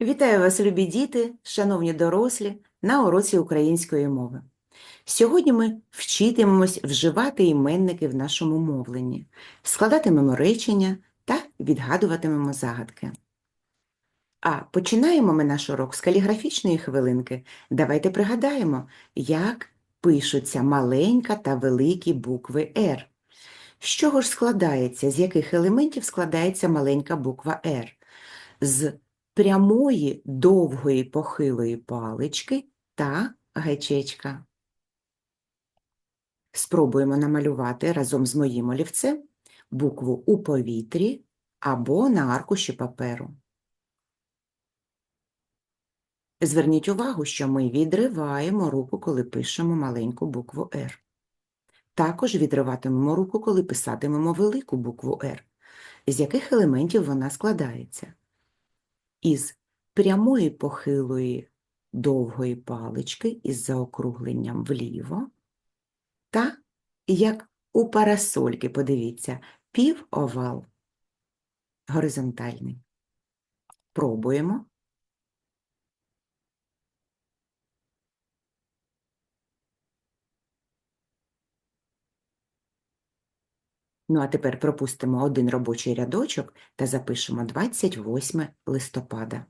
Вітаю вас, любі діти, шановні дорослі, на уроці української мови. Сьогодні ми вчитимемось вживати іменники в нашому мовленні, складатимемо речення та відгадуватимемо загадки. А починаємо ми наш урок з каліграфічної хвилинки. Давайте пригадаємо, як пишуться маленька та великі букви «Р». З чого ж складається, з яких елементів складається маленька буква «Р»? З прямої довгої похилої палички та гачечка. Спробуємо намалювати разом з моїм олівцем букву у повітрі або на аркуші паперу. Зверніть увагу, що ми відриваємо руку, коли пишемо маленьку букву «Р». Також відриватимемо руку, коли писатимемо велику букву «Р». З яких елементів вона складається? Із прямої похилої довгої палички із заокругленням вліво та, як у парасольки, подивіться, півовал горизонтальний. Пробуємо. Ну, а тепер пропустимо один робочий рядочок та запишемо 28 листопада.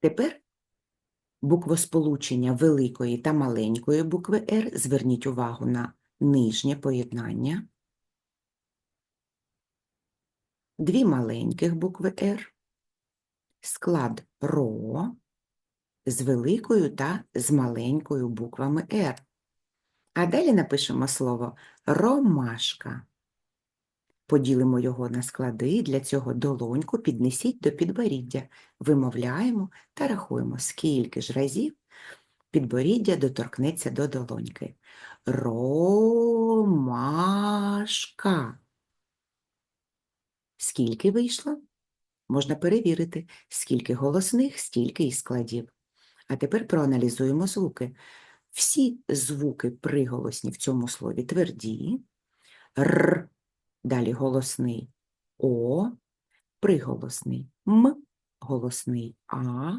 Тепер буквосполучення великої та маленької букви «Р» зверніть увагу на нижнє поєднання, дві маленьких букви «Р», склад «ро», з великою та з маленькою буквами «Р». А далі напишемо слово ромашка. Поділимо його на склади, для цього долоньку піднесіть до підборіддя, вимовляємо та рахуємо, скільки ж разів підборіддя доторкнеться до долоньки. Ромашка. Скільки вийшло? Можна перевірити, скільки голосних, стільки і складів. А тепер проаналізуємо звуки. Всі звуки приголосні в цьому слові тверді, р, далі голосний О, приголосний М, голосний А,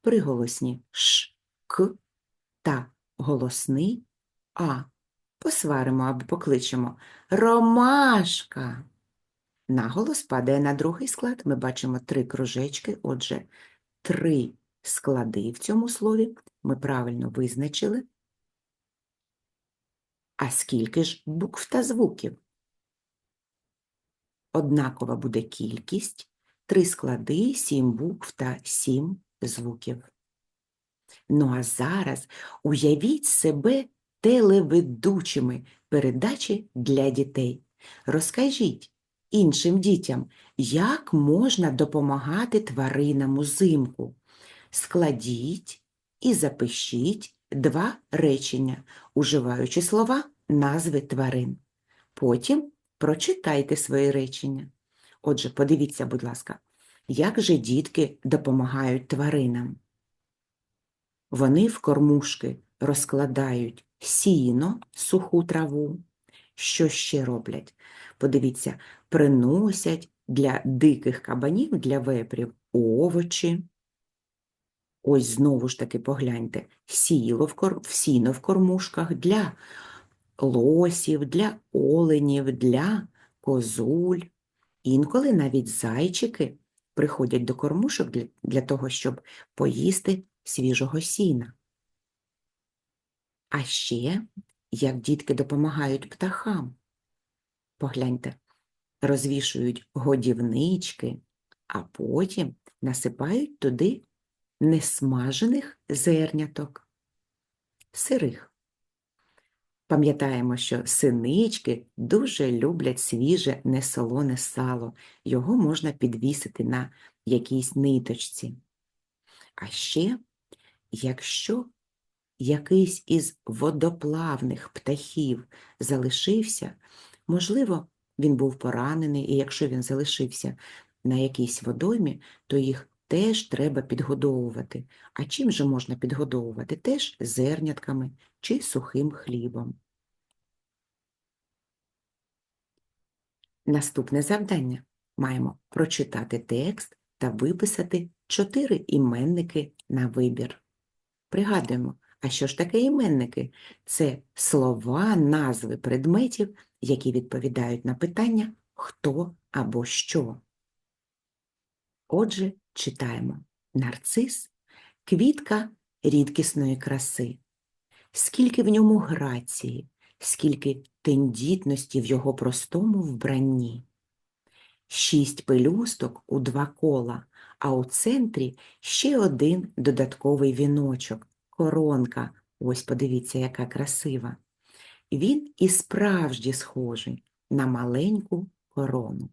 приголосні Ш, К. Та голосний А. Посваримо або покличемо. Ромашка. Наголос падає на другий склад. Ми бачимо три кружечки, отже, три склади в цьому слові ми правильно визначили. А скільки ж букв та звуків? Однакова буде кількість, три склади, сім букв та сім звуків. Ну а зараз уявіть себе телеведучими передачі для дітей. Розкажіть іншим дітям, як можна допомагати тваринам узимку. Складіть і запишіть два речення, уживаючи слова назви тварин. Потім прочитайте свої речення. Отже, подивіться, будь ласка, як же дітки допомагають тваринам. Вони в кормушки розкладають сіно, суху траву. Що ще роблять? Подивіться, приносять для диких кабанів, для вепрів овочі. Ось знову ж таки погляньте, сіло в сіно в кормушках для лосів, для оленів, для козуль. Інколи навіть зайчики приходять до кормушок для, для того, щоб поїсти свіжого сіна. А ще, як дітки допомагають птахам. Погляньте, розвішують годівнички, а потім насипають туди несмажених зерняток, сирих. Пам'ятаємо, що синички дуже люблять свіже несолоне сало, його можна підвісити на якійсь ниточці. А ще, якщо якийсь із водоплавних птахів залишився, можливо, він був поранений, і якщо він залишився на якійсь водоймі, то їх теж треба підгодовувати. А чим же можна підгодовувати? Теж зернятками чи сухим хлібом. Наступне завдання. Маємо прочитати текст та виписати чотири іменники на вибір. Пригадуємо, а що ж таке іменники? Це слова, назви предметів, які відповідають на питання хто або що. Отже, читаємо. Нарцис – квітка рідкісної краси. Скільки в ньому грації, скільки тендітності в його простому вбранні. Шість пелюсток у два кола, а у центрі ще один додатковий віночок, коронка. Ось подивіться, яка красива. Він і справді схожий на маленьку корону.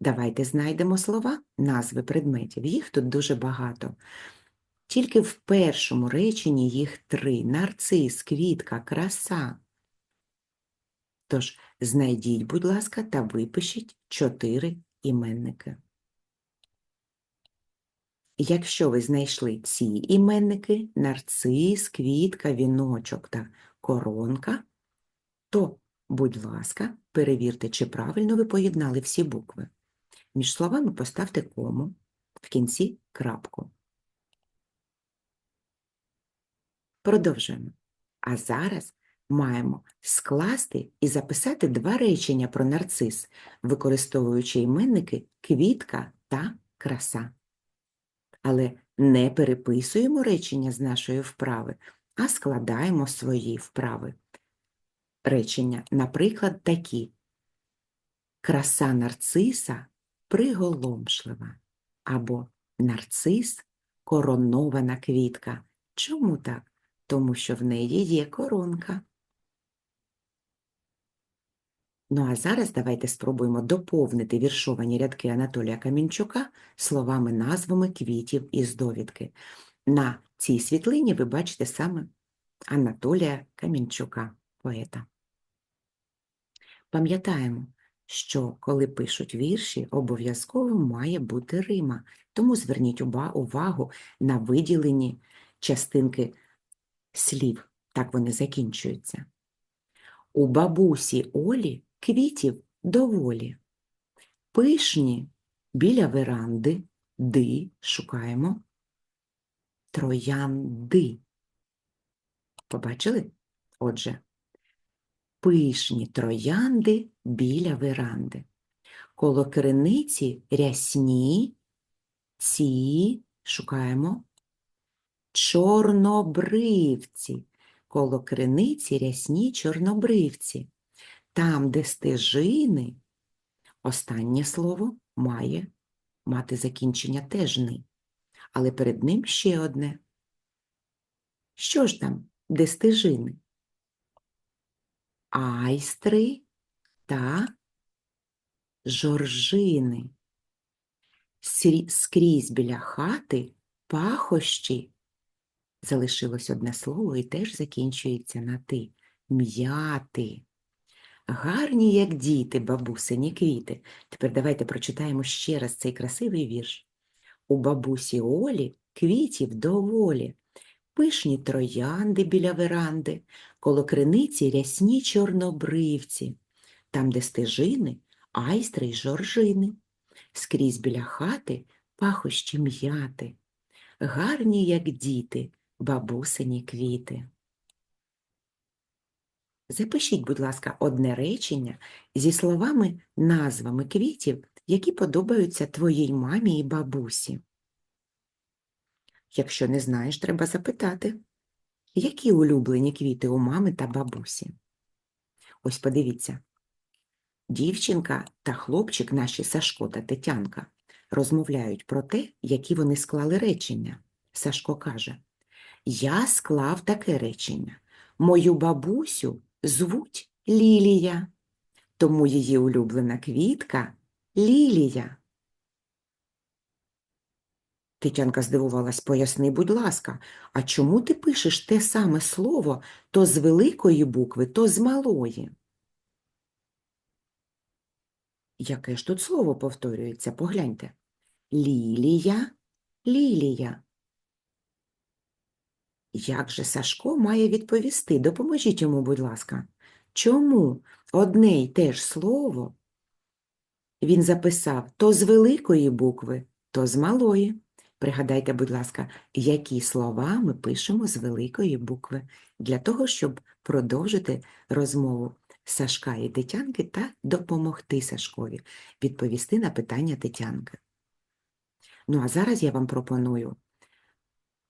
Давайте знайдемо слова, назви предметів. Їх тут дуже багато. Тільки в першому реченні їх три – нарцис, квітка, краса. Тож знайдіть, будь ласка, та випишіть чотири іменники. Якщо ви знайшли ці іменники – нарцис, квітка, віночок та коронка, то, будь ласка, перевірте, чи правильно ви поєднали всі букви. Між словами поставте кому, в кінці крапку. Продовжуємо. А зараз маємо скласти і записати два речення про нарцис, використовуючи іменники квітка та краса. Але не переписуємо речення з нашої вправи, а складаємо свої вправи. Речення, наприклад, такі. Краса нарциса приголомшлива або нарцис коронована квітка. Чому так? Тому що в неї є коронка. Ну а зараз давайте спробуємо доповнити віршовані рядки Анатолія Камінчука словами назвами квітів із довідки. На цій світлині ви бачите саме Анатолія Камінчука, поета. Пам'ятаємо, що коли пишуть вірші, обов'язково має бути рима, тому зверніть увагу на виділені частинки слів, так вони закінчуються. У бабусі Олі квітів доволі. Пишні біля веранди, ди, шукаємо, троянди. Побачили? Отже, пишні троянди біля веранди. Коло криниці рясні, ці, шукаємо, чорнобривці. Коло криниці рясні чорнобривці. Там, де стежини, останнє слово має мати закінчення теж «ни». Але перед ним ще одне. Що ж там, де стежини? Айстри та жоржини. Скрізь біля хати пахощі. Залишилось одне слово і теж закінчується на ти. М'яти. Гарні, як діти, бабусині квіти. Тепер давайте прочитаємо ще раз цей красивий вірш. У бабусі Олі квітів доволі, пишні троянди біля веранди, коло криниці рясні чорнобривці, там, де стежини, айстри й жоржини, скрізь біля хати пахощі м'яти, гарні, як діти, бабусині квіти. Запишіть, будь ласка, одне речення зі словами, назвами квітів, які подобаються твоїй мамі і бабусі. Якщо не знаєш, треба запитати, які улюблені квіти у мами та бабусі. Ось подивіться. Дівчинка та хлопчик, наші Сашко та Тетянка, розмовляють про те, які вони склали речення. Сашко каже, я склав таке речення. Мою бабусю звуть Лілія, тому її улюблена квітка Лілія. Тетянка здивувалась, поясни, будь ласка, а чому ти пишеш те саме слово то з великої букви, то з малої? Яке ж тут слово повторюється? Погляньте. Лілія, лілія. Як же Сашко має відповісти? Допоможіть йому, будь ласка. Чому одне й те ж слово він записав то з великої букви, то з малої. Пригадайте, будь ласка, які слова ми пишемо з великої букви для того, щоб продовжити розмову Сашка і Тетянки та допомогти Сашкові відповісти на питання Тетянки. Ну а зараз я вам пропоную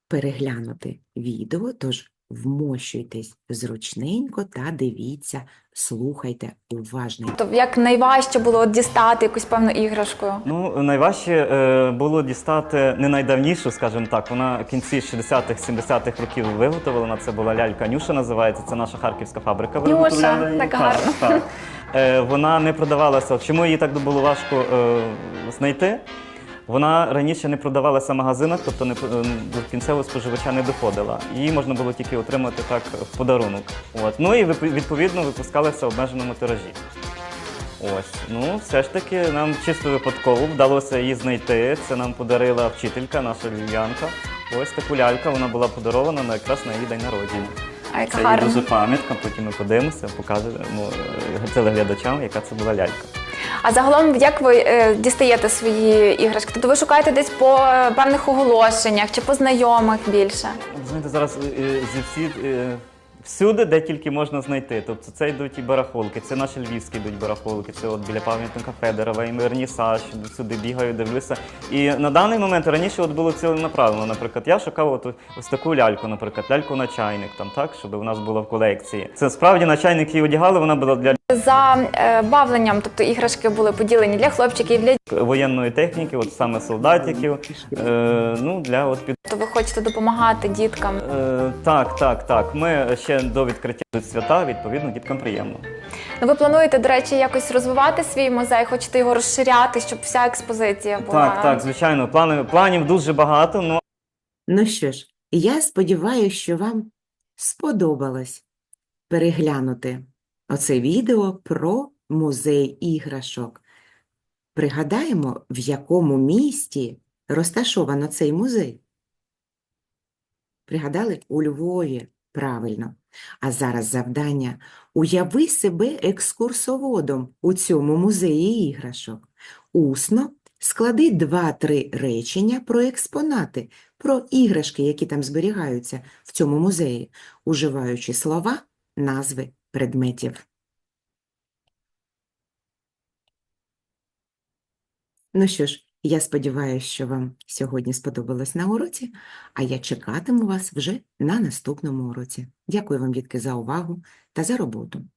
переглянути відео, тож вмощуйтесь зручненько та дивіться, слухайте уважно. Тобто, як найважче було дістати якусь певну іграшку? Ну, найважче е, було дістати не найдавнішу, скажімо так. Вона в кінці 60-х, 70-х років виготовлена. Це була лялька Нюша, називається. Це наша харківська фабрика. Нюша, так гарно. так. Е, вона не продавалася. Чому її так було важко е, знайти? Вона раніше не продавалася в магазинах, тобто не, е, до кінцевого споживача не доходила. Її можна було тільки отримати так в подарунок. От. Ну і відповідно випускалася в обмеженому тиражі. Ось, ну все ж таки нам чисто випадково вдалося її знайти. Це нам подарила вчителька, наша львів'янка. Ось таку лялька, вона була подарована на якраз на її день народження. А як Це гарно. дуже пам'ятка, потім ми подивимося, покажемо е, телеглядачам, яка це була лялька. А загалом, як ви е, дістаєте свої іграшки? Тобто ви шукаєте десь по е, певних оголошеннях чи по знайомих більше? Знаєте, зараз е, зі всі, е, всюди, де тільки можна знайти. Тобто це йдуть і барахолки, це наші львівські йдуть барахолки, це от біля пам'ятника Федорова, і Вернісаж, сюди бігаю, дивлюся. І на даний момент раніше от було ціленаправлено. Наприклад, я шукав от ось таку ляльку, наприклад, ляльку на чайник, там так, щоб у нас була в колекції. Це справді на чайник її одягали, вона була для За е, бавленням, тобто іграшки були поділені для хлопчиків, для воєнної техніки, от саме солдатиків. Е, ну, для от під тобто ви хочете допомагати діткам. Е, так, так, так. Ми ще до відкриття свята, відповідно, діткам приємно. Ну, ви плануєте, до речі, якось розвивати свій музей, хочете його розширяти, щоб вся експозиція була. Так, так, звичайно, плани, планів дуже багато, ну Ну що ж, я сподіваюся, що вам сподобалось переглянути оце відео про музей іграшок. Пригадаємо, в якому місті розташовано цей музей. Пригадали? У Львові. Правильно. А зараз завдання уяви себе екскурсоводом у цьому музеї іграшок. Усно склади два-три речення про експонати, про іграшки, які там зберігаються в цьому музеї, уживаючи слова, назви предметів. Ну що ж, я сподіваюся, що вам сьогодні сподобалось на уроці, а я чекатиму вас вже на наступному уроці. Дякую вам, дітки, за увагу та за роботу.